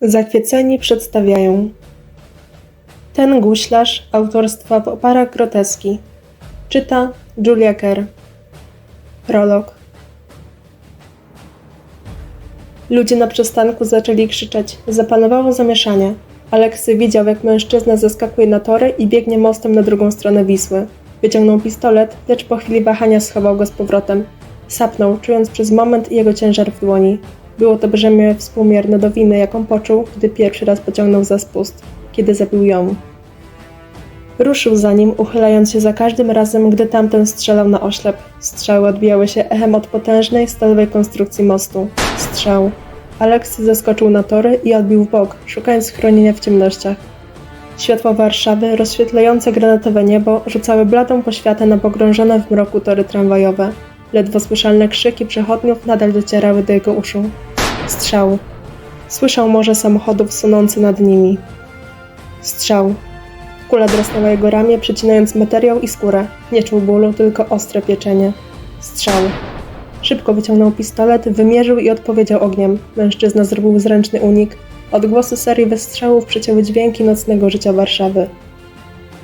Zachwyceni przedstawiają Ten guślarz autorstwa Opara Groteski Czyta Julia Kerr Prolog Ludzie na przystanku zaczęli krzyczeć. Zapanowało zamieszanie. Aleksy widział, jak mężczyzna zeskakuje na tory i biegnie mostem na drugą stronę Wisły. Wyciągnął pistolet, lecz po chwili wahania schował go z powrotem. Sapnął, czując przez moment jego ciężar w dłoni. Było to brzemię współmierne do winy, jaką poczuł, gdy pierwszy raz pociągnął za spust, kiedy zabił ją. Ruszył za nim, uchylając się za każdym razem, gdy tamten strzelał na oślep. Strzały odbijały się echem od potężnej, stalowej konstrukcji mostu. Strzał. Aleks zeskoczył na tory i odbił w bok, szukając schronienia w ciemnościach. Światła Warszawy, rozświetlające granatowe niebo, rzucały bladą poświatę na pogrążone w mroku tory tramwajowe. Ledwo słyszalne krzyki przechodniów nadal docierały do jego uszu. Strzał. Słyszał morze samochodów sunący nad nimi. Strzał. Kula drasnęła jego ramię, przecinając materiał i skórę. Nie czuł bólu, tylko ostre pieczenie. Strzał. Szybko wyciągnął pistolet, wymierzył i odpowiedział ogniem. Mężczyzna zrobił zręczny unik. Odgłosy serii wystrzałów przecięły dźwięki nocnego życia Warszawy.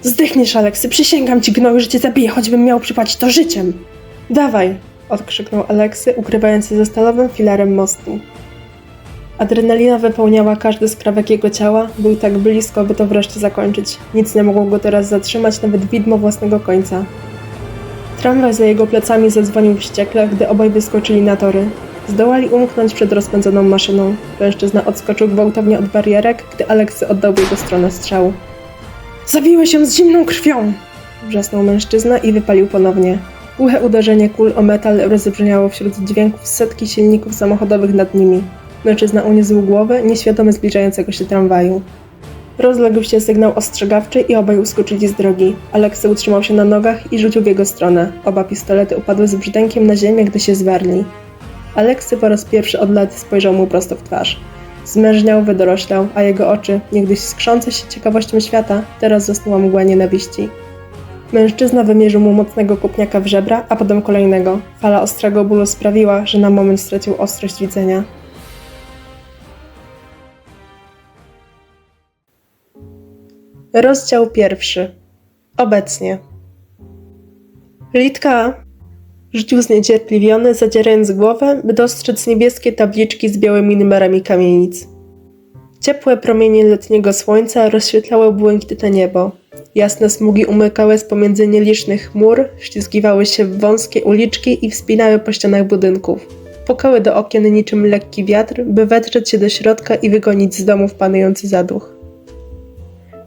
Zdechniesz, Aleksy, przysięgam ci gnoju, że cię zabiję, choćbym miał przypłacić to życiem. Dawaj! odkrzyknął Aleksy, ukrywając się za stalowym filarem mostu. Adrenalina wypełniała każdy skrawek jego ciała, był tak blisko, by to wreszcie zakończyć. Nic nie mogło go teraz zatrzymać, nawet widmo własnego końca. Tramwaj za jego plecami zadzwonił wściekle, gdy obaj wyskoczyli na tory. Zdołali umknąć przed rozpędzoną maszyną. Mężczyzna odskoczył gwałtownie od barierek, gdy Aleksy oddał w jego stronę strzał. Zabiłeś ją z zimną krwią! Wrzasnął mężczyzna i wypalił ponownie. Głuche uderzenie kul o metal rozbrzmiało wśród dźwięków setki silników samochodowych nad nimi. Mężczyzna uniósł głowę, nieświadomy zbliżającego się tramwaju. Rozległ się sygnał ostrzegawczy i obaj uskoczyli z drogi. Aleksy utrzymał się na nogach i rzucił w jego stronę. Oba pistolety upadły z brzdękiem na ziemię, gdy się zwarli. Aleksy po raz pierwszy od lat spojrzał mu prosto w twarz. Zmężniał, wydoroślał, a jego oczy, niegdyś skrzące się ciekawością świata, teraz zasnuła mgła nienawiści. Mężczyzna wymierzył mu mocnego kopniaka w żebra, a potem kolejnego. Fala ostrego bólu sprawiła, że na moment stracił ostrość widzenia. Rozdział pierwszy. Obecnie. Litka! Rzucił zniecierpliwiony, zadzierając głowę, by dostrzec niebieskie tabliczki z białymi numerami kamienic. Ciepłe promienie letniego słońca rozświetlały błękitne niebo. Jasne smugi umykały z pomiędzy nielicznych chmur, ślizgiwały się w wąskie uliczki i wspinały po ścianach budynków. Pukały do okien niczym lekki wiatr, by wetrzeć się do środka i wygonić z domów panujący zaduch.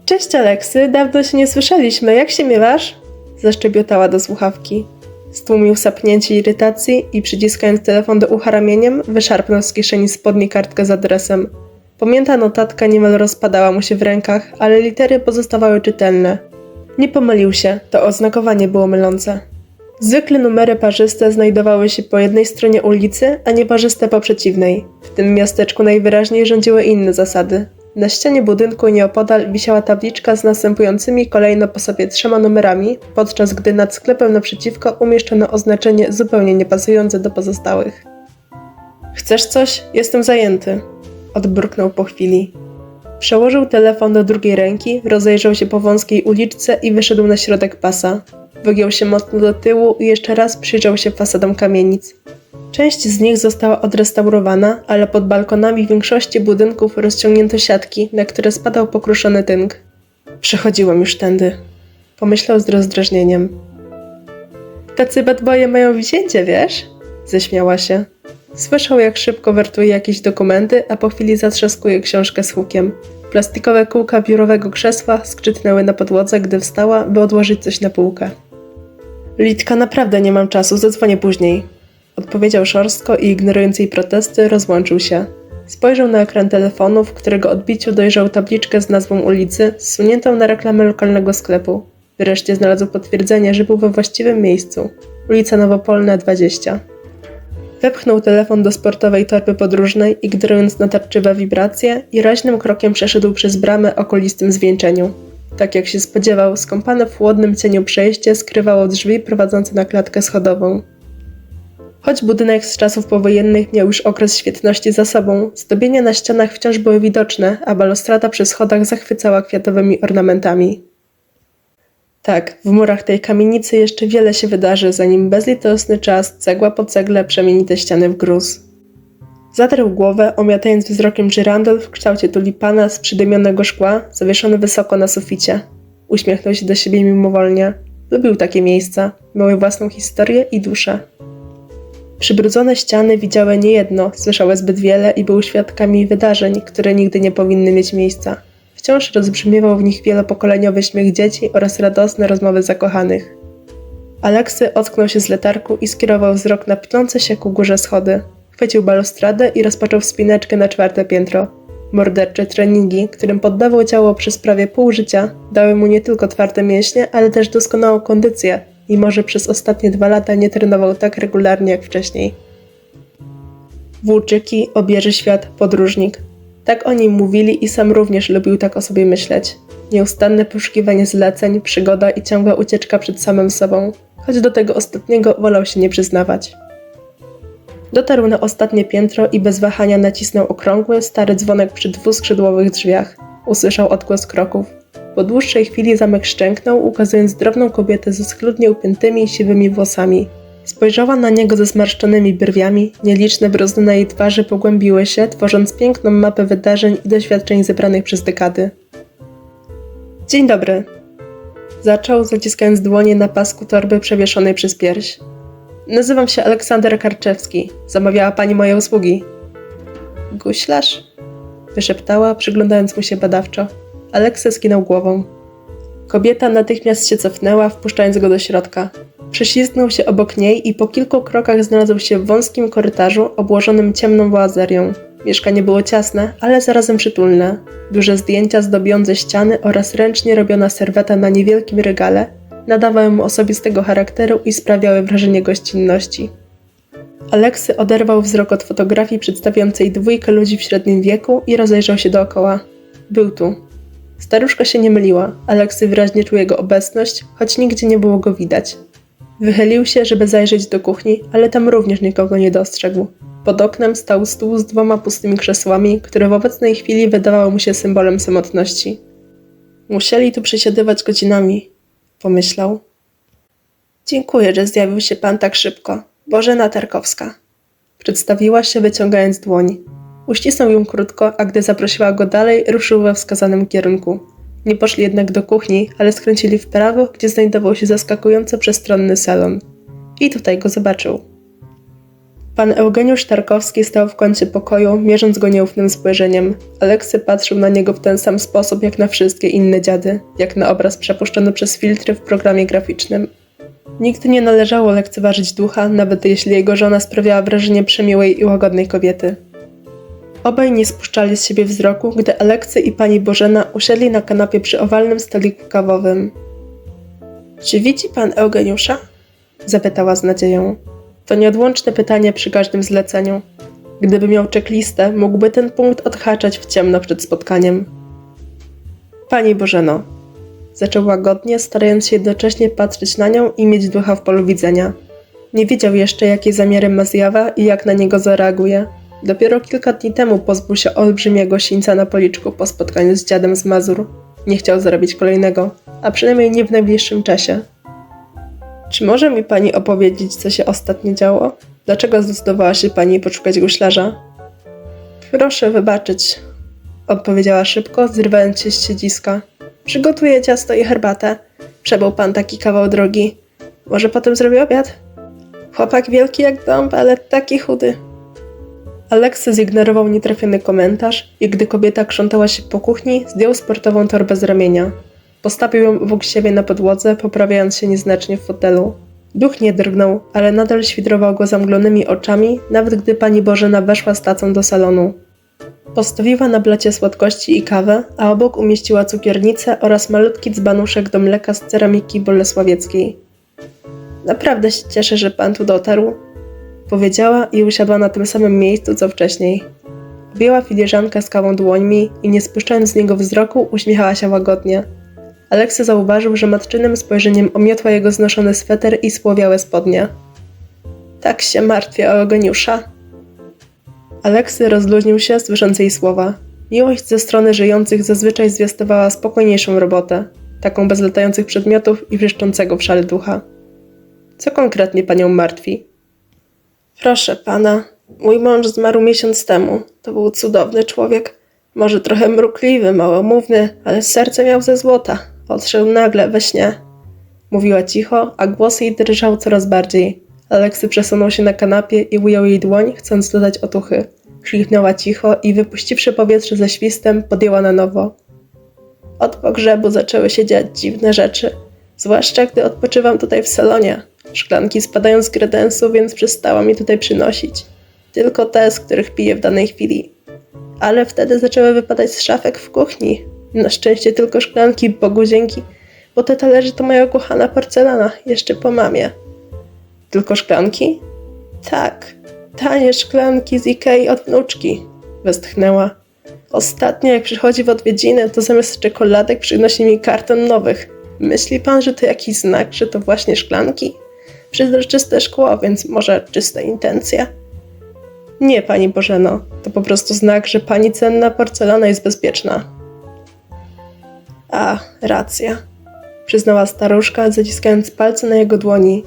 Cześć Aleksy, dawno się nie słyszeliśmy, jak się miewasz? Zaszczebiotała do słuchawki. Stłumił sapnięcie irytacji i przyciskając telefon do ucha ramieniem, wyszarpnął z kieszeni spodni kartkę z adresem. Pamięta notatka niemal rozpadała mu się w rękach, ale litery pozostawały czytelne. Nie pomylił się, to oznakowanie było mylące. Zwykle numery parzyste znajdowały się po jednej stronie ulicy, a nieparzyste po przeciwnej. W tym miasteczku najwyraźniej rządziły inne zasady. Na ścianie budynku nieopodal wisiała tabliczka z następującymi kolejno po sobie trzema numerami, podczas gdy nad sklepem naprzeciwko umieszczono oznaczenie zupełnie niepasujące do pozostałych. Chcesz coś? Jestem zajęty. Odburknął po chwili. Przełożył telefon do drugiej ręki, rozejrzał się po wąskiej uliczce i wyszedł na środek pasa. Wygiął się mocno do tyłu i jeszcze raz przyjrzał się fasadom kamienic. Część z nich została odrestaurowana, ale pod balkonami większości budynków rozciągnięto siatki, na które spadał pokruszony tynk. Przechodziłem już tędy. Pomyślał z rozdrażnieniem. Tacy badboje mają wzięcie, wiesz? Ześmiała się. Słyszał, jak szybko wertuje jakieś dokumenty, a po chwili zatrzaskuje książkę z hukiem. Plastikowe kółka biurowego krzesła skrzytnęły na podłodze, gdy wstała, by odłożyć coś na półkę. Litka, naprawdę nie mam czasu, zadzwonię później. Odpowiedział szorstko i ignorując jej protesty, rozłączył się. Spojrzał na ekran telefonu, w którego odbiciu dojrzał tabliczkę z nazwą ulicy, zsuniętą na reklamę lokalnego sklepu. Wreszcie znalazł potwierdzenie, że był we właściwym miejscu. Ulica Nowopolna 20. Wepchnął telefon do sportowej torby podróżnej, ignorując natarczywe wibracje i raźnym krokiem przeszedł przez bramę o kolistym zwieńczeniu. Tak jak się spodziewał, skąpane w chłodnym cieniu przejście skrywało drzwi prowadzące na klatkę schodową. Choć budynek z czasów powojennych miał już okres świetności za sobą, zdobienia na ścianach wciąż były widoczne, a balustrada przy schodach zachwycała kwiatowymi ornamentami. Tak, w murach tej kamienicy jeszcze wiele się wydarzy, zanim bezlitosny czas, cegła po cegle, przemieni te ściany w gruz. Zatarł głowę, omiatając wzrokiem żyrandol w kształcie tulipana z przydymionego szkła, zawieszony wysoko na suficie. Uśmiechnął się do siebie mimowolnie. Lubił takie miejsca, miały własną historię i duszę. Przybrudzone ściany widziały niejedno, słyszały zbyt wiele i były świadkami wydarzeń, które nigdy nie powinny mieć miejsca. Wciąż rozbrzmiewał w nich wielopokoleniowy śmiech dzieci oraz radosne rozmowy zakochanych. Aleksy ocknął się z letargu i skierował wzrok na pnące się ku górze schody. Chwycił balustradę i rozpoczął wspineczkę na czwarte piętro. Mordercze treningi, którym poddawał ciało przez prawie pół życia, dały mu nie tylko twarde mięśnie, ale też doskonałą kondycję, mimo że przez ostatnie dwa lata nie trenował tak regularnie jak wcześniej. Włóczyki, obieży świat, podróżnik. Tak o nim mówili i sam również lubił tak o sobie myśleć. Nieustanne poszukiwanie zleceń, przygoda i ciągła ucieczka przed samym sobą, choć do tego ostatniego wolał się nie przyznawać. Dotarł na ostatnie piętro i bez wahania nacisnął okrągły, stary dzwonek przy dwuskrzydłowych drzwiach. Usłyszał odgłos kroków. Po dłuższej chwili zamek szczęknął, ukazując drobną kobietę ze schludnie upiętymi, siwymi włosami. Spojrzała na niego ze zmarszczonymi brwiami, nieliczne brozdy na jej twarzy pogłębiły się, tworząc piękną mapę wydarzeń i doświadczeń zebranych przez dekady. Dzień dobry. Zaczął, zaciskając dłonie na pasku torby przewieszonej przez pierś. Nazywam się Aleksander Karczewski. Zamawiała pani moje usługi. Guślarz? Wyszeptała, przyglądając mu się badawczo. Aleksy skinął głową. Kobieta natychmiast się cofnęła, wpuszczając go do środka. Prześlizgnął się obok niej i po kilku krokach znalazł się w wąskim korytarzu obłożonym ciemną boazerią. Mieszkanie było ciasne, ale zarazem przytulne. Duże zdjęcia zdobiące ściany oraz ręcznie robiona serweta na niewielkim regale nadawały mu osobistego charakteru i sprawiały wrażenie gościnności. Aleksy oderwał wzrok od fotografii przedstawiającej dwójkę ludzi w średnim wieku i rozejrzał się dookoła. Był tu. Staruszka się nie myliła. Aleksy wyraźnie czuł jego obecność, choć nigdzie nie było go widać. Wychylił się, żeby zajrzeć do kuchni, ale tam również nikogo nie dostrzegł. Pod oknem stał stół z dwoma pustymi krzesłami, które w obecnej chwili wydawały mu się symbolem samotności. Musieli tu przesiadywać godzinami, pomyślał. Dziękuję, że zjawił się pan tak szybko. Bożena Tarkowska. Przedstawiła się, wyciągając dłoń. Uścisnął ją krótko, a gdy zaprosiła go dalej, ruszył we wskazanym kierunku. Nie poszli jednak do kuchni, ale skręcili w prawo, gdzie znajdował się zaskakująco przestronny salon. I tutaj go zobaczył. Pan Eugeniusz Tarkowski stał w kącie pokoju, mierząc go nieufnym spojrzeniem. Aleksy patrzył na niego w ten sam sposób jak na wszystkie inne dziady, jak na obraz przepuszczony przez filtry w programie graficznym. Nikt nie należało lekceważyć ducha, nawet jeśli jego żona sprawiała wrażenie przemiłej i łagodnej kobiety. Obaj nie spuszczali z siebie wzroku, gdy Aleksy i pani Bożena usiedli na kanapie przy owalnym stoliku kawowym. Czy widzi pan Eugeniusza? zapytała z nadzieją. To nieodłączne pytanie przy każdym zleceniu. Gdyby miał checklistę, mógłby ten punkt odhaczać w ciemno przed spotkaniem. Pani Bożeno, zaczął łagodnie, starając się jednocześnie patrzeć na nią i mieć ducha w polu widzenia. Nie wiedział jeszcze, jakie zamiary ma zjawa i jak na niego zareaguje. Dopiero kilka dni temu pozbył się olbrzymiego sińca na policzku po spotkaniu z dziadem z Mazur. Nie chciał zarobić kolejnego, a przynajmniej nie w najbliższym czasie. Czy może mi pani opowiedzieć, co się ostatnio działo? Dlaczego zdecydowała się pani poszukać guślarza? Proszę wybaczyć, odpowiedziała szybko, zrywając się z siedziska. Przygotuję ciasto i herbatę. Przebył pan taki kawał drogi. Może potem zrobię obiad? Chłopak wielki jak dąb, ale taki chudy. Aleksy zignorował nietrafiony komentarz i gdy kobieta krzątała się po kuchni, zdjął sportową torbę z ramienia. Postawił ją obok siebie na podłodze, poprawiając się nieznacznie w fotelu. Duch nie drgnął, ale nadal świdrował go zamglonymi oczami, nawet gdy pani Bożena weszła z tacą do salonu. Postawiła na blacie słodkości i kawę, a obok umieściła cukiernicę oraz malutki dzbanuszek do mleka z ceramiki bolesławieckiej. Naprawdę się cieszę, że pan tu dotarł, powiedziała i usiadła na tym samym miejscu co wcześniej. Objęła filiżankę z kawą dłońmi i nie spuszczając z niego wzroku, uśmiechała się łagodnie. Aleksy zauważył, że matczynym spojrzeniem omiotła jego znoszony sweter i spłowiałe spodnie. Tak się martwię o Eugeniusza. Aleksy rozluźnił się, słysząc jej słowa. Miłość ze strony żyjących zazwyczaj zwiastowała spokojniejszą robotę, taką bez latających przedmiotów i wrzeszczącego w szale ducha. Co konkretnie panią martwi? Proszę pana, mój mąż zmarł miesiąc temu. To był cudowny człowiek. Może trochę mrukliwy, małomówny, ale serce miał ze złota. Odszedł nagle we śnie. Mówiła cicho, a głos jej drżał coraz bardziej. Aleksy przesunął się na kanapie i ujął jej dłoń, chcąc dodać otuchy. Krzyknęła cicho i wypuściwszy powietrze ze świstem, podjęła na nowo. Od pogrzebu zaczęły się dziać dziwne rzeczy. Zwłaszcza gdy odpoczywam tutaj w salonie. Szklanki spadają z kredensu, więc przestała mi tutaj przynosić. Tylko te, z których piję w danej chwili. Ale wtedy zaczęły wypadać z szafek w kuchni. Na szczęście tylko szklanki, Bogu dzięki, bo te talerze to moja ukochana porcelana, jeszcze po mamie. Tylko szklanki? Tak, tanie szklanki z Ikei od wnuczki, westchnęła. Ostatnio jak przychodzi w odwiedziny, to zamiast czekoladek przynosi mi karton nowych. Myśli pan, że to jakiś znak, że to właśnie szklanki? Przezroczyste szkło, więc może czyste intencje? Nie, pani Bożeno, to po prostu znak, że pani cenna porcelana jest bezpieczna. A, racja, przyznała staruszka, zaciskając palce na jego dłoni.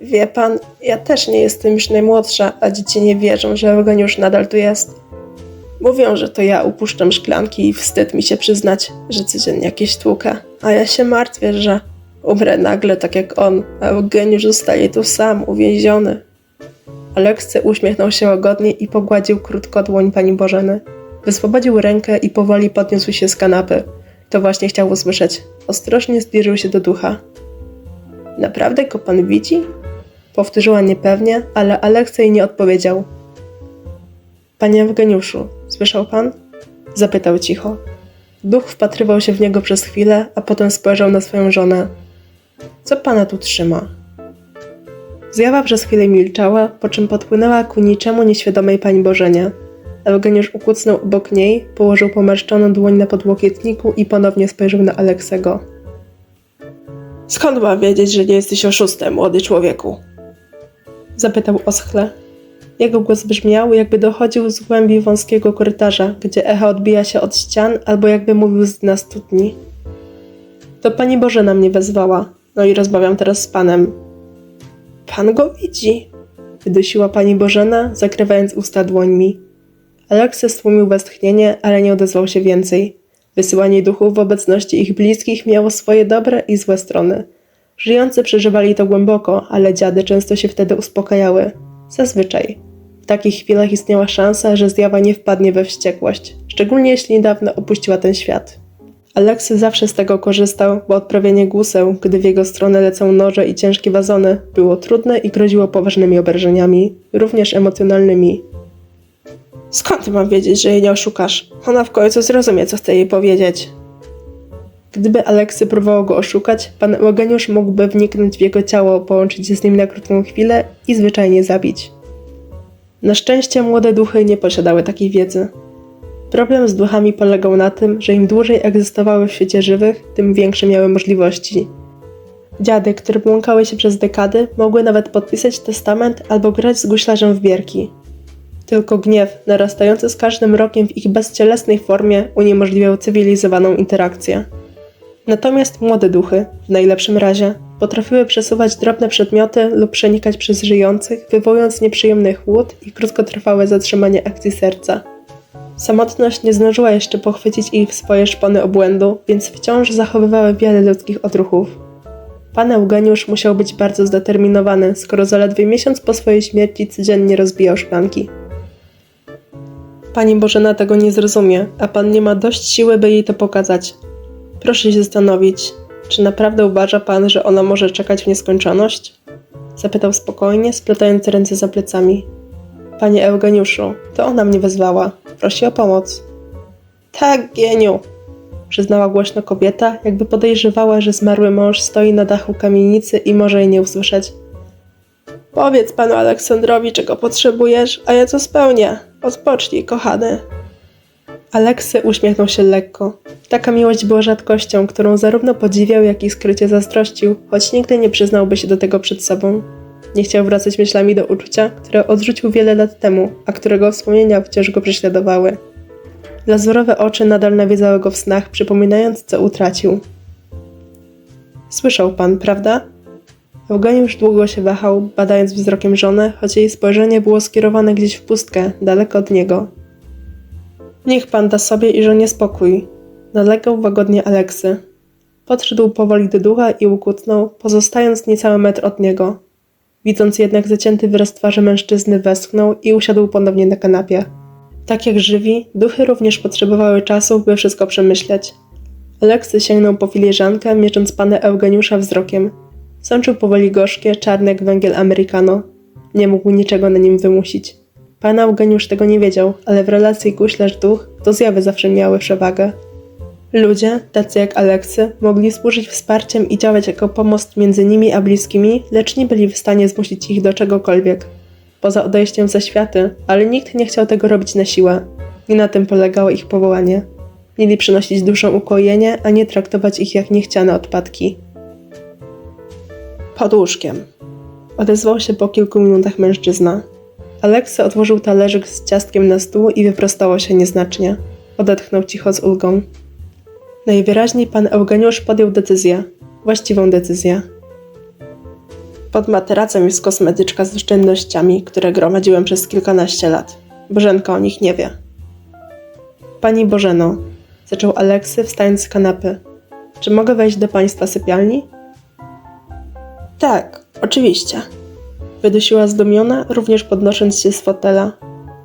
Wie pan, ja też nie jestem już najmłodsza, a dzieci nie wierzą, że Eugeniusz nadal tu jest. Mówią, że to ja upuszczam szklanki i wstyd mi się przyznać, że codziennie jakieś tłukę. A ja się martwię, że umrę nagle tak jak on, a Eugeniusz zostaje tu sam, uwięziony. Aleksy uśmiechnął się łagodnie i pogładził krótko dłoń pani Bożeny. Wyswobodził rękę i powoli podniósł się z kanapy. To właśnie chciał usłyszeć. Ostrożnie zbliżył się do ducha. Naprawdę go pan widzi? Powtórzyła niepewnie, ale Aleksej nie odpowiedział. Panie Eugeniuszu, słyszał pan? Zapytał cicho. Duch wpatrywał się w niego przez chwilę, a potem spojrzał na swoją żonę. Co pana tu trzyma? Zjawa przez chwilę milczała, po czym podpłynęła ku niczemu nieświadomej pani Bożenie. Eugeniusz ukucnął obok niej, położył pomarszczoną dłoń na podłokietniku i ponownie spojrzał na Aleksego. Skąd mam wiedzieć, że nie jesteś oszustem, młody człowieku? Zapytał oschle. Jego głos brzmiał, jakby dochodził z głębi wąskiego korytarza, gdzie echo odbija się od ścian, albo jakby mówił z dna studni. To pani Bożena mnie wezwała, no i rozmawiam teraz z panem. Pan go widzi, wydusiła pani Bożena, zakrywając usta dłońmi. Aleksy stłumił westchnienie, ale nie odezwał się więcej. Wysyłanie duchów w obecności ich bliskich miało swoje dobre i złe strony. Żyjący przeżywali to głęboko, ale dziady często się wtedy uspokajały. Zazwyczaj. W takich chwilach istniała szansa, że zjawa nie wpadnie we wściekłość, szczególnie jeśli niedawno opuściła ten świat. Aleksy zawsze z tego korzystał, bo odprawianie guseł, gdy w jego stronę lecą noże i ciężkie wazony, było trudne i groziło poważnymi obrażeniami, również emocjonalnymi. Skąd mam wiedzieć, że jej nie oszukasz? Ona w końcu zrozumie, co chce jej powiedzieć. Gdyby Aleksy próbował go oszukać, pan Eugeniusz mógłby wniknąć w jego ciało, połączyć się z nim na krótką chwilę i zwyczajnie zabić. Na szczęście młode duchy nie posiadały takiej wiedzy. Problem z duchami polegał na tym, że im dłużej egzystowały w świecie żywych, tym większe miały możliwości. Dziady, które błąkały się przez dekady, mogły nawet podpisać testament albo grać z guślarzem w bierki. Tylko gniew, narastający z każdym rokiem w ich bezcielesnej formie, uniemożliwiał cywilizowaną interakcję. Natomiast młode duchy, w najlepszym razie, potrafiły przesuwać drobne przedmioty lub przenikać przez żyjących, wywołując nieprzyjemny chłód i krótkotrwałe zatrzymanie akcji serca. Samotność nie zdążyła jeszcze pochwycić ich w swoje szpony obłędu, więc wciąż zachowywały wiele ludzkich odruchów. Pan Eugeniusz musiał być bardzo zdeterminowany, skoro zaledwie miesiąc po swojej śmierci codziennie rozbijał szklanki. Pani Bożena tego nie zrozumie, a pan nie ma dość siły, by jej to pokazać. Proszę się zastanowić, czy naprawdę uważa pan, że ona może czekać w nieskończoność? Zapytał spokojnie, splatając ręce za plecami. Panie Eugeniuszu, to ona mnie wezwała. Prosi o pomoc. Tak, geniu, przyznała głośno kobieta, jakby podejrzewała, że zmarły mąż stoi na dachu kamienicy i może jej nie usłyszeć. Powiedz panu Aleksandrowi, czego potrzebujesz, a ja to spełnię. Odpocznij, kochany. Aleksy uśmiechnął się lekko. Taka miłość była rzadkością, którą zarówno podziwiał, jak i skrycie zazdrościł, choć nigdy nie przyznałby się do tego przed sobą. Nie chciał wracać myślami do uczucia, które odrzucił wiele lat temu, a którego wspomnienia wciąż go prześladowały. Lazurowe oczy nadal nawiedzały go w snach, przypominając, co utracił. Słyszał pan, prawda? Eugeniusz długo się wahał, badając wzrokiem żonę, choć jej spojrzenie było skierowane gdzieś w pustkę, daleko od niego. Niech pan da sobie i żonie spokój, nalegał łagodnie Aleksy. Podszedł powoli do ducha i ukutnął, pozostając niecały metr od niego. Widząc jednak zacięty wyraz twarzy mężczyzny, westchnął i usiadł ponownie na kanapie. Tak jak żywi, duchy również potrzebowały czasu, by wszystko przemyśleć. Aleksy sięgnął po filiżankę, miecząc pana Eugeniusza wzrokiem. Sączył powoli gorzkie, czarne jak węgiel americano. Nie mógł niczego na nim wymusić. Pan Eugeniusz tego nie wiedział, ale w relacji guślarz-duch to zjawy zawsze miały przewagę. Ludzie, tacy jak Aleksy, mogli służyć wsparciem i działać jako pomost między nimi a bliskimi, lecz nie byli w stanie zmusić ich do czegokolwiek. Poza odejściem ze światy, ale nikt nie chciał tego robić na siłę. Nie na tym polegało ich powołanie. Mieli przynosić duszom ukojenie, a nie traktować ich jak niechciane odpadki. Pod łóżkiem. Odezwał się po kilku minutach mężczyzna. Aleksy odłożył talerzyk z ciastkiem na stół i wyprostało się nieznacznie. Odetchnął cicho z ulgą. Najwyraźniej pan Eugeniusz podjął decyzję. Właściwą decyzję. Pod materacem jest kosmetyczka z oszczędnościami, które gromadziłem przez kilkanaście lat. Bożenka o nich nie wie. Pani Bożeno, zaczął Aleksy wstając z kanapy. Czy mogę wejść do państwa sypialni? Tak, oczywiście. Wydusiła zdumiona, również podnosząc się z fotela.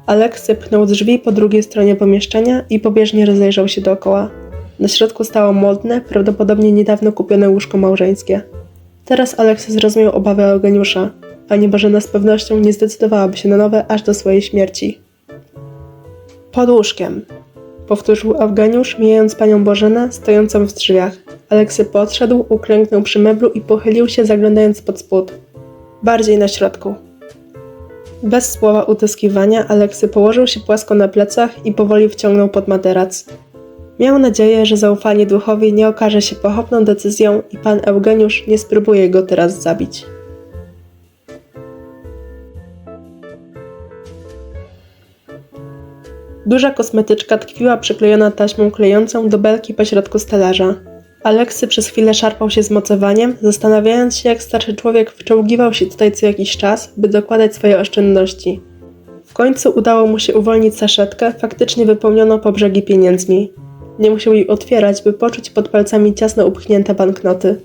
Aleksy pchnął drzwi po drugiej stronie pomieszczenia i pobieżnie rozejrzał się dookoła. Na środku stało modne, prawdopodobnie niedawno kupione łóżko małżeńskie. Teraz Aleksy zrozumiał obawy Eugeniusza. Pani Bożena z pewnością nie zdecydowałaby się na nowe aż do swojej śmierci. Pod łóżkiem, powtórzył Eugeniusz, mijając panią Bożenę stojącą w drzwiach. Aleksy podszedł, uklęknął przy meblu i pochylił się, zaglądając pod spód. Bardziej na środku. Bez słowa utyskiwania, Aleksy położył się płasko na plecach i powoli wciągnął pod materac. Miał nadzieję, że zaufanie duchowi nie okaże się pochopną decyzją i pan Eugeniusz nie spróbuje go teraz zabić. Duża kosmetyczka tkwiła przyklejona taśmą klejącą do belki pośrodku stelaża. Aleksy przez chwilę szarpał się z mocowaniem, zastanawiając się, jak starszy człowiek wczołgiwał się tutaj co jakiś czas, by dokładać swoje oszczędności. W końcu udało mu się uwolnić saszetkę, faktycznie wypełnioną po brzegi pieniędzmi. Nie musiał jej otwierać, by poczuć pod palcami ciasno upchnięte banknoty.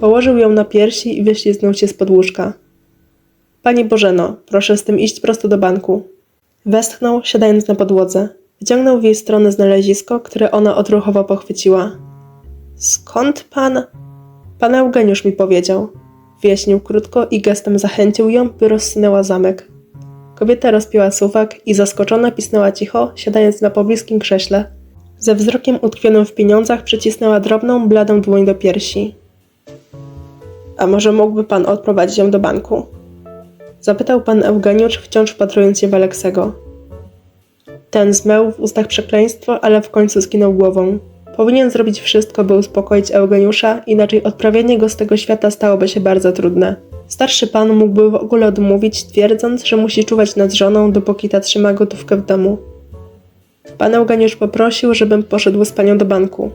Położył ją na piersi i wyśliznął się z podłóżka. Pani Bożeno, proszę z tym iść prosto do banku. Westchnął, siadając na podłodze. Wyciągnął w jej stronę znalezisko, które ona odruchowo pochwyciła. Skąd pan? Pan Eugeniusz mi powiedział. Wyjaśnił krótko i gestem zachęcił ją, by rozsunęła zamek. Kobieta rozpiła suwak i zaskoczona pisnęła cicho, siadając na pobliskim krześle. Ze wzrokiem utkwionym w pieniądzach przycisnęła drobną, bladą dłoń do piersi. A może mógłby pan odprowadzić ją do banku? Zapytał pan Eugeniusz, wciąż wpatrując się w Aleksego. Ten zmeł w ustach przekleństwo, ale w końcu skinął głową. Powinien zrobić wszystko, by uspokoić Eugeniusza, inaczej odprawienie go z tego świata stałoby się bardzo trudne. Starszy pan mógłby w ogóle odmówić, twierdząc, że musi czuwać nad żoną, dopóki ta trzyma gotówkę w domu. Pan Eugeniusz poprosił, żebym poszedł z panią do banku.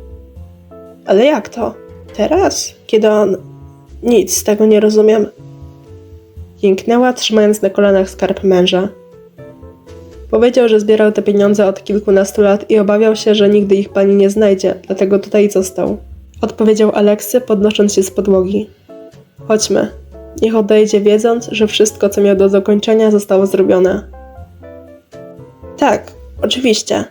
Ale jak to? Teraz? Kiedy on... Nic z tego nie rozumiem. Jęknęła, trzymając na kolanach skarb męża. Powiedział, że zbierał te pieniądze od kilkunastu lat i obawiał się, że nigdy ich pani nie znajdzie, dlatego tutaj został. Odpowiedział Aleksy, podnosząc się z podłogi. Chodźmy. Niech odejdzie, wiedząc, że wszystko, co miał do zakończenia, zostało zrobione. Tak, oczywiście.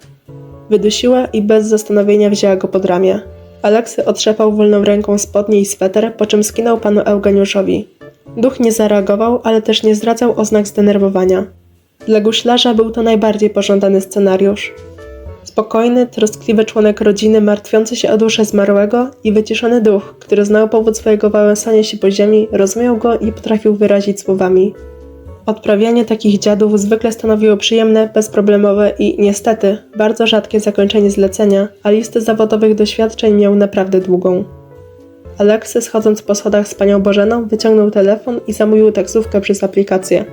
Wydusiła i bez zastanowienia wzięła go pod ramię. Aleksy otrzepał wolną ręką spodnie i sweter, po czym skinął panu Eugeniuszowi. Duch nie zareagował, ale też nie zdradzał oznak zdenerwowania. Dla guślarza był to najbardziej pożądany scenariusz. Spokojny, troskliwy członek rodziny, martwiący się o duszę zmarłego i wyciszony duch, który znał powód swojego wałęsania się po ziemi, rozumiał go i potrafił wyrazić słowami. Odprawianie takich dziadów zwykle stanowiło przyjemne, bezproblemowe i, niestety, bardzo rzadkie zakończenie zlecenia, a listę zawodowych doświadczeń miał naprawdę długą. Aleksy, schodząc po schodach z panią Bożeną, wyciągnął telefon i zamówił taksówkę przez aplikację.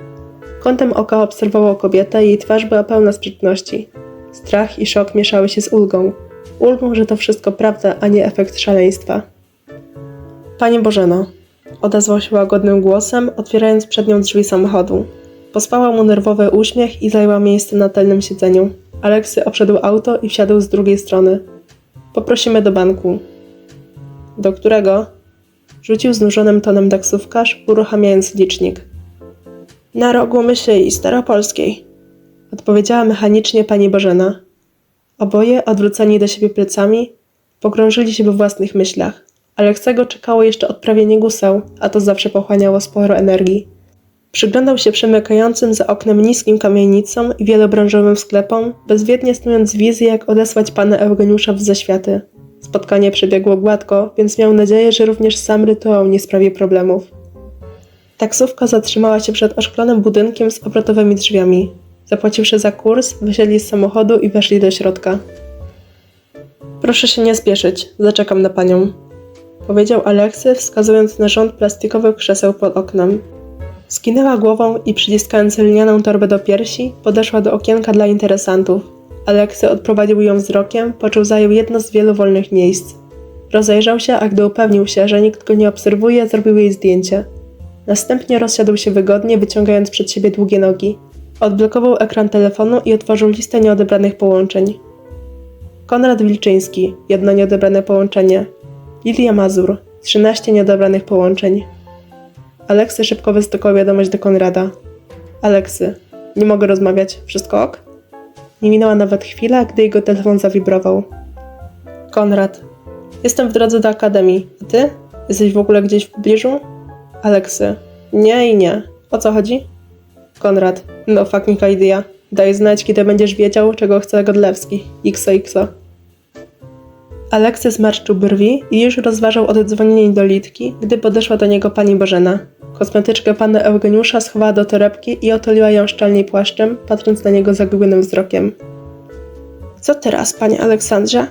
Kątem oka obserwował kobietę, jej twarz była pełna sprzeczności. Strach i szok mieszały się z ulgą. Ulgą, że to wszystko prawda, a nie efekt szaleństwa. Pani Bożeno, odezwał się łagodnym głosem, otwierając przed nią drzwi samochodu. Pospała mu nerwowy uśmiech i zajęła miejsce na tylnym siedzeniu. Aleksy obszedł auto i wsiadł z drugiej strony. Poprosimy do banku. Do którego? Rzucił znużonym tonem taksówkarz, uruchamiając licznik. Na rogu Myślei Staropolskiej, odpowiedziała mechanicznie pani Bożena. Oboje, odwróceni do siebie plecami, pogrążyli się we własnych myślach. Aleksego czekało jeszcze odprawienie guseł, a to zawsze pochłaniało sporo energii. Przyglądał się przemykającym za oknem niskim kamienicom i wielobranżowym sklepom, bezwiednie snując wizję, jak odesłać pana Eugeniusza w zaświaty. Spotkanie przebiegło gładko, więc miał nadzieję, że również sam rytuał nie sprawi problemów. Taksówka zatrzymała się przed oszklonym budynkiem z obrotowymi drzwiami. Zapłaciwszy za kurs, wysiedli z samochodu i weszli do środka. Proszę się nie spieszyć, zaczekam na panią, powiedział Aleksy, wskazując na rząd plastikowych krzeseł pod oknem. Skinęła głową i przyciskając lnianą torbę do piersi, podeszła do okienka dla interesantów. Aleksy odprowadził ją wzrokiem, po czym zajął jedno z wielu wolnych miejsc. Rozejrzał się, a gdy upewnił się, że nikt go nie obserwuje, zrobił jej zdjęcie. Następnie rozsiadł się wygodnie, wyciągając przed siebie długie nogi. Odblokował ekran telefonu i otworzył listę nieodebranych połączeń. Konrad Wilczyński, jedno nieodebrane połączenie. Lilia Mazur, 13 nieodebranych połączeń. Aleksy szybko wystukał wiadomość do Konrada. Aleksy, nie mogę rozmawiać, wszystko ok? Nie minęła nawet chwila, gdy jego telefon zawibrował. Konrad, jestem w drodze do akademii, a ty? Jesteś w ogóle gdzieś w pobliżu? Aleksy, nie i nie. O co chodzi? Konrad, no fucking idea. Daj znać, kiedy będziesz wiedział, czego chce Godlewski. XOXO. Aleksy zmarszczył brwi i już rozważał oddzwonienie do Litki, gdy podeszła do niego pani Bożena. Kosmetyczkę pana Eugeniusza schowała do torebki i otoliła ją szczelnie płaszczem, patrząc na niego zagubionym wzrokiem. Co teraz, panie Aleksandrze?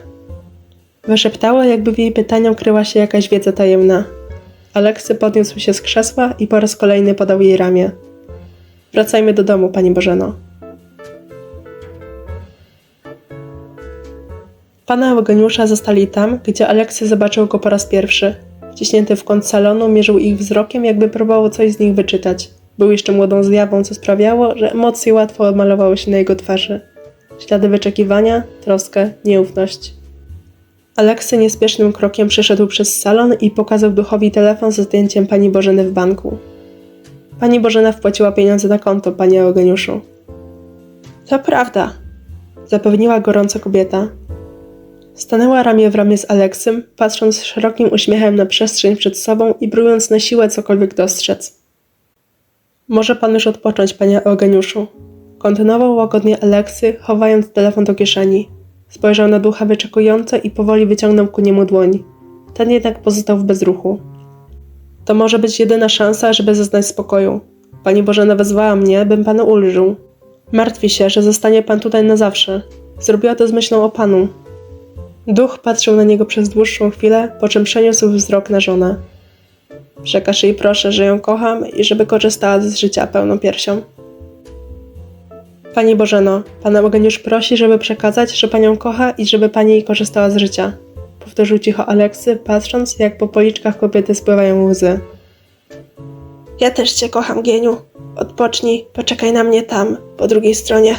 Wyszeptała, jakby w jej pytaniu kryła się jakaś wiedza tajemna. Aleksy podniósł się z krzesła i po raz kolejny podał jej ramię. Wracajmy do domu, pani Bożeno. Pana Eugeniusza zostali tam, gdzie Aleksy zobaczył go po raz pierwszy. Wciśnięty w kąt salonu, mierzył ich wzrokiem, jakby próbował coś z nich wyczytać. Był jeszcze młodą zjawą, co sprawiało, że emocje łatwo odmalowały się na jego twarzy. Ślady wyczekiwania, troskę, nieufność. Aleksy niespiesznym krokiem przeszedł przez salon i pokazał duchowi telefon ze zdjęciem pani Bożeny w banku. Pani Bożena wpłaciła pieniądze na konto, panie Eugeniuszu. To prawda, zapewniła gorąco kobieta. Stanęła ramię w ramię z Aleksym, patrząc szerokim uśmiechem na przestrzeń przed sobą i próbując na siłę cokolwiek dostrzec. Może pan już odpocząć, panie Eugeniuszu. Kontynuował łagodnie Aleksy, chowając telefon do kieszeni. Spojrzał na ducha wyczekująco i powoli wyciągnął ku niemu dłoń. Ten jednak pozostał w bezruchu. To może być jedyna szansa, żeby zaznać spokoju. Pani Bożena wezwała mnie, bym panu ulżył. Martwi się, że zostanie pan tutaj na zawsze. Zrobiła to z myślą o panu. Duch patrzył na niego przez dłuższą chwilę, po czym przeniósł wzrok na żonę. Przekaż jej proszę, że ją kocham i żeby korzystała z życia pełną piersią. Pani Bożeno, Pan Eugeniusz prosi, żeby przekazać, że Panią kocha i żeby Pani jej korzystała z życia. Powtórzył cicho Aleksy, patrząc, jak po policzkach kobiety spływają łzy. Ja też Cię kocham, Gieniu. Odpocznij, poczekaj na mnie tam, po drugiej stronie.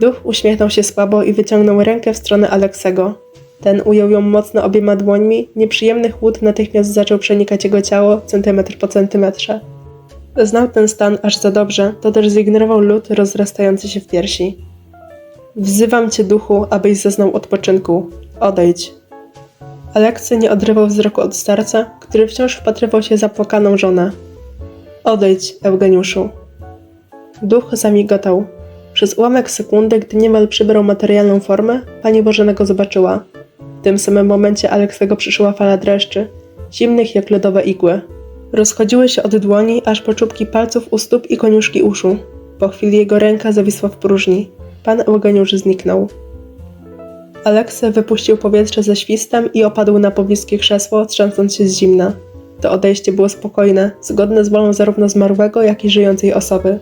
Duch uśmiechnął się słabo i wyciągnął rękę w stronę Aleksego. Ten ujął ją mocno obiema dłońmi, nieprzyjemny chłód natychmiast zaczął przenikać jego ciało centymetr po centymetrze. Znał ten stan aż za dobrze, to też zignorował lód rozrastający się w piersi. Wzywam cię, duchu, abyś zaznał odpoczynku. Odejdź. Aleksy nie odrywał wzroku od starca, który wciąż wpatrywał się zapłakaną żonę. Odejdź, Eugeniuszu. Duch zamigotał. Przez ułamek sekundy, gdy niemal przybrał materialną formę, pani Bożena go zobaczyła. W tym samym momencie Aleksego przyszła fala dreszczy, zimnych jak lodowe igły. Rozchodziły się od dłoni, aż po czubki palców u stóp i koniuszki uszu. Po chwili jego ręka zawisła w próżni. Pan Eugeniusz zniknął. Aleksy wypuścił powietrze ze świstem i opadł na pobliskie krzesło, trzęsąc się z zimna. To odejście było spokojne, zgodne z wolą zarówno zmarłego, jak i żyjącej osoby.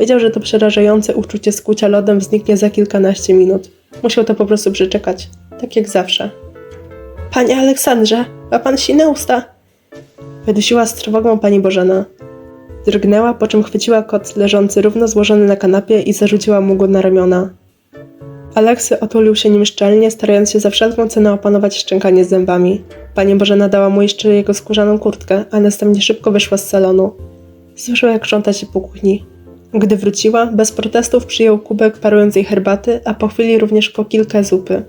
Wiedział, że to przerażające uczucie skucia lodem zniknie za kilkanaście minut. Musiał to po prostu przeczekać, tak jak zawsze. Panie Aleksandrze, ma pan sine usta? Wydusiła z trwogą pani Bożena. Drgnęła, po czym chwyciła kot leżący równo złożony na kanapie i zarzuciła mu go na ramiona. Aleksy otulił się nim szczelnie, starając się za wszelką cenę opanować szczękanie zębami. Pani Bożena dała mu jeszcze jego skórzaną kurtkę, a następnie szybko wyszła z salonu. Słyszał, jak krząta się po kuchni. Gdy wróciła, bez protestów przyjął kubek parującej herbaty, a po chwili również po kilka zupy.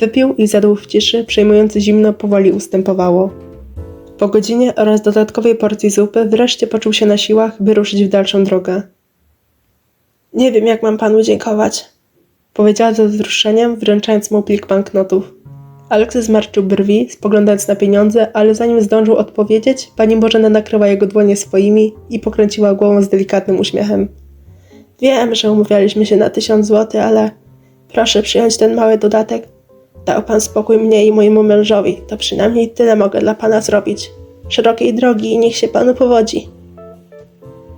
Wypił i zjadł w ciszy, przejmujący zimno powoli ustępowało. Po godzinie oraz dodatkowej porcji zupy wreszcie poczuł się na siłach, by ruszyć w dalszą drogę. Nie wiem, jak mam panu dziękować, powiedziała ze wzruszeniem, wręczając mu plik banknotów. Aleksy zmarszczył brwi, spoglądając na pieniądze, ale zanim zdążył odpowiedzieć, pani Bożena nakryła jego dłonie swoimi i pokręciła głową z delikatnym uśmiechem. Wiem, że umówialiśmy się na tysiąc złotych, ale proszę przyjąć ten mały dodatek. Dał pan spokój mnie i mojemu mężowi, to przynajmniej tyle mogę dla pana zrobić. Szerokiej drogi i niech się panu powodzi.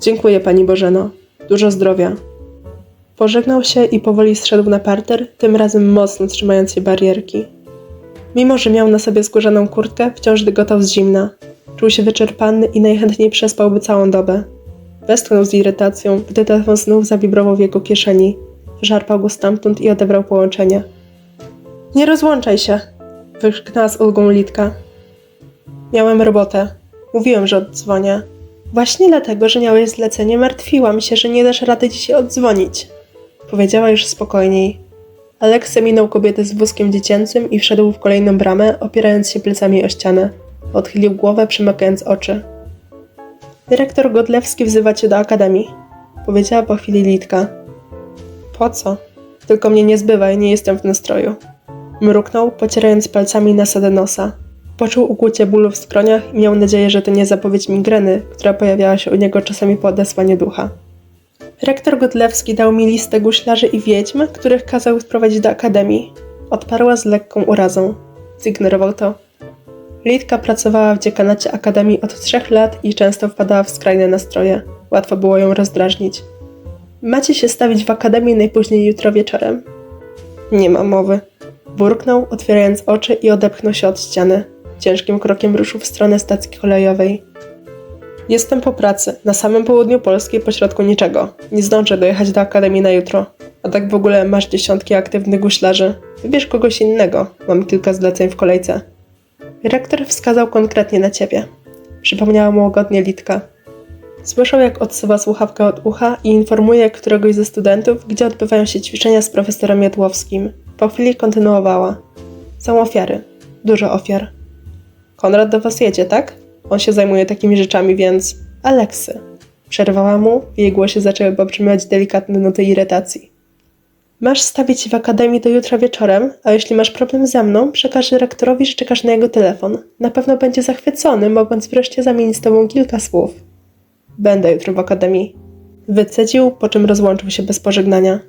Dziękuję pani Bożeno. Dużo zdrowia. Pożegnał się i powoli zszedł na parter, tym razem mocno trzymając się barierki. Mimo, że miał na sobie skórzaną kurtkę, wciąż dygotał z zimna. Czuł się wyczerpany i najchętniej przespałby całą dobę. Westchnął z irytacją, gdy telefon znów zawibrował w jego kieszeni. Żarpał go stamtąd i odebrał połączenie. Nie rozłączaj się! wykrzyknęła z ulgą Litka. Miałem robotę. Mówiłem, że oddzwonię. Właśnie dlatego, że miałeś zlecenie, martwiłam się, że nie dasz rady dzisiaj oddzwonić. Powiedziała już spokojniej. Aleksy minął kobietę z wózkiem dziecięcym i wszedł w kolejną bramę, opierając się plecami o ścianę. Odchylił głowę, przymykając oczy. Dyrektor Godlewski wzywa cię do akademii, powiedziała po chwili Litka. Po co? Tylko mnie nie zbywaj, nie jestem w nastroju. Mruknął, pocierając palcami nasadę nosa. Poczuł ukłucie bólu w skroniach i miał nadzieję, że to nie zapowiedź migreny, która pojawiała się u niego czasami po odesłaniu ducha. Rektor Godlewski dał mi listę guślarzy i wiedźm, których kazał sprowadzić do akademii. Odparła z lekką urazą. Zignorował to. Litka pracowała w dziekanacie akademii od trzech lat i często wpadała w skrajne nastroje. Łatwo było ją rozdrażnić. Macie się stawić w akademii najpóźniej jutro wieczorem. Nie ma mowy. Burknął, otwierając oczy i odepchnął się od ściany. Ciężkim krokiem ruszył w stronę stacji kolejowej. Jestem po pracy, na samym południu Polski, pośrodku niczego. Nie zdążę dojechać do akademii na jutro. A tak w ogóle masz dziesiątki aktywnych guślarzy. Wybierz kogoś innego. Mam kilka zleceń w kolejce. Rektor wskazał konkretnie na ciebie. Przypomniała mu łagodnie Litka. Słyszał, jak odsuwa słuchawkę od ucha i informuje któregoś ze studentów, gdzie odbywają się ćwiczenia z profesorem Jadłowskim. Po chwili kontynuowała. Są ofiary. Dużo ofiar. Konrad do was jedzie, tak? On się zajmuje takimi rzeczami, więc... Aleksy. Przerwała mu, w jej głosie zaczęły pobrzmiać delikatne nuty irytacji. Masz stawić w akademii do jutra wieczorem, a jeśli masz problem ze mną, przekaż rektorowi, że czekasz na jego telefon. Na pewno będzie zachwycony, mogąc wreszcie zamienić z tobą kilka słów. Będę jutro w akademii. Wycedził, po czym rozłączył się bez pożegnania.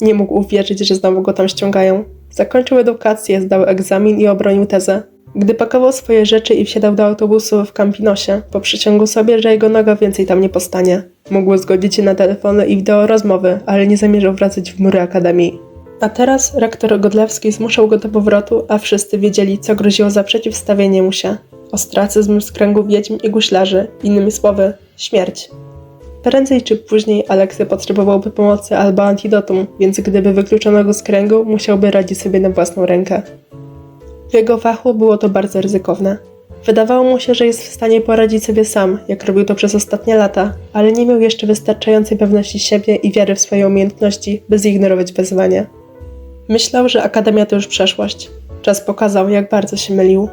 Nie mógł uwierzyć, że znowu go tam ściągają. Zakończył edukację, zdał egzamin i obronił tezę. Gdy pakował swoje rzeczy i wsiadał do autobusu w Campinosie, poprzysiągł sobie, że jego noga więcej tam nie postanie. Mógł zgodzić się na telefony i wideo rozmowy, ale nie zamierzał wracać w mury akademii. A teraz rektor Godlewski zmuszał go do powrotu, a wszyscy wiedzieli, co groziło za przeciwstawienie mu się. Ostracyzm z kręgu wiedźm i guślarzy, innymi słowy, śmierć. Prędzej czy później Aleksy potrzebowałby pomocy albo antidotum, więc gdyby wykluczono go z kręgu, musiałby radzić sobie na własną rękę. W jego fachu było to bardzo ryzykowne. Wydawało mu się, że jest w stanie poradzić sobie sam, jak robił to przez ostatnie lata, ale nie miał jeszcze wystarczającej pewności siebie i wiary w swoje umiejętności, by zignorować wyzwanie. Myślał, że akademia to już przeszłość. Czas pokazał, jak bardzo się mylił.